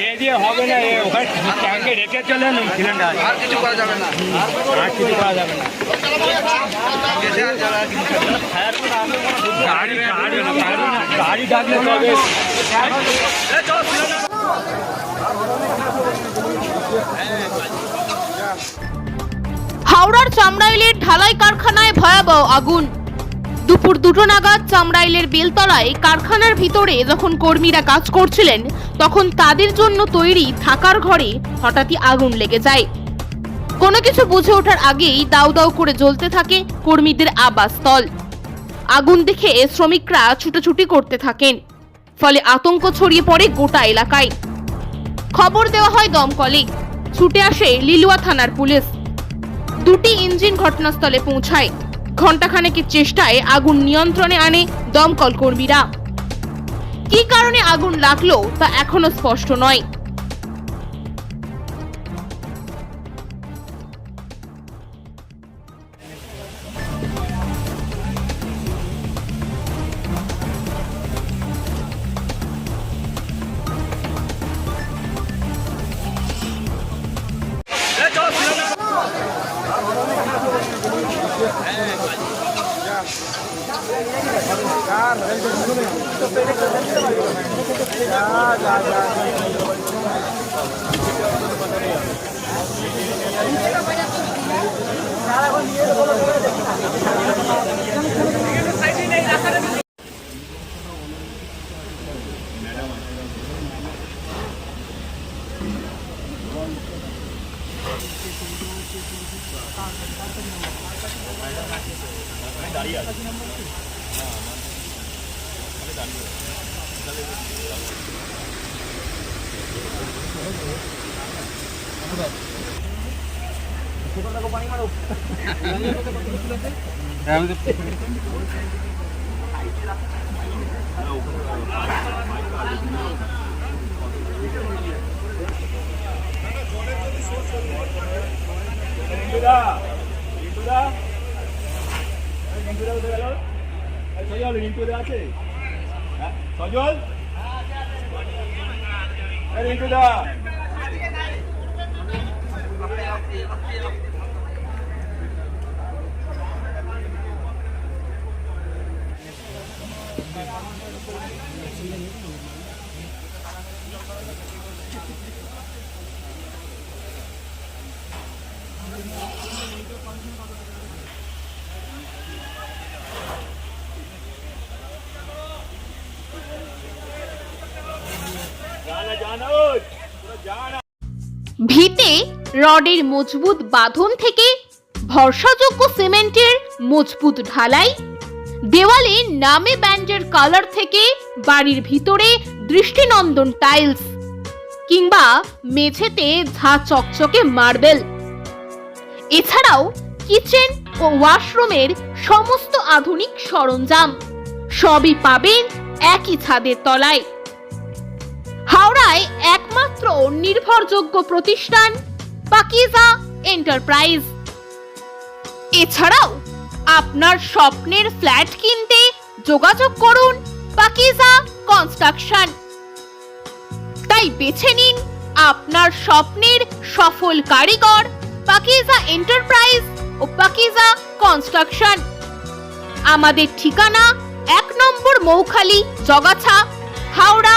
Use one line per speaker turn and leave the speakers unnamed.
এ দিয়ে হবে না এ ওখানে ট্যাঙ্কে রেখে চলে না সিলিন্ডার।
আর কিছু করা যাবে না।
আর কিছু করা যাবে না। গাড়ি ডাকলে তবে
হাওড়ার চামড়াইলের ঢালাই কারখানায় ভয়াবহ আগুন। দুপুর দুটো নাগাদ চামড়াইলের বেলতলায় কারখানার ভিতরে যখন কর্মীরা কাজ করছিলেন, তখন তাদের জন্য তৈরি থাকার ঘরে হঠাৎই আগুন লেগে যায়। কোনো কিছু বুঝে ওঠার আগেই দাউ দাউ করে জ্বলতে থাকে কর্মীদের আবাসস্থল। আগুন দেখে শ্রমিকরা ছুটোছুটি করতে থাকেন, ফলে আতঙ্ক ছড়িয়ে পড়ে গোটা এলাকায়। খবর দেওয়া হয় দমকলে। ছুটে আসে লিলুয়া থানার পুলিশ। দুটি ইঞ্জিন ঘটনাস্থলে পৌঁছায়। ঘণ্টাখানেকের চেষ্টায় আগুন নিয়ন্ত্রণে আনে দমকল কর্মীরা কি কারণে আগুন লাগল তা এখনও স্পষ্ট নয়।
যা যা যা ওখানে সজল রিন্টুদা জানা জানা ওই পুরো জানা
ভিতে রডের মজবুত বাঁধন থেকে ভরসাযোগ্য সিমেন্টের মজবুত ঢালাই, দেওয়ালে নামে ব্যান্ডের কালার থেকে বাড়ির ভিতরে দৃষ্টিনন্দন টাইলস, কিংবা মেঝেতে ঝা চকচকে মার্বেল। এছাড়াও কিচেন ও ওয়াশরুমের সমস্ত আধুনিক সরঞ্জাম সবই পাবেন একই ছাদের তলায়। হাওড়ায় একমাত্র নির্ভরযোগ্য প্রতিষ্ঠান, পাকিজা এন্টারপ্রাইজ। এছাড়াও আপনার স্বপ্নের ফ্ল্যাট কিনতে যোগাযোগ করুন পাকিজা কনস্ট্রাকশন। তাই বেছে নিন আপনার স্বপ্নের সফল কারিগর পাকিজা এন্টারপ্রাইজ ও পাকিজা কনস্ট্রাকশন। আমাদের ঠিকানা এক নম্বর মৌখালি জগাছা, হাওড়া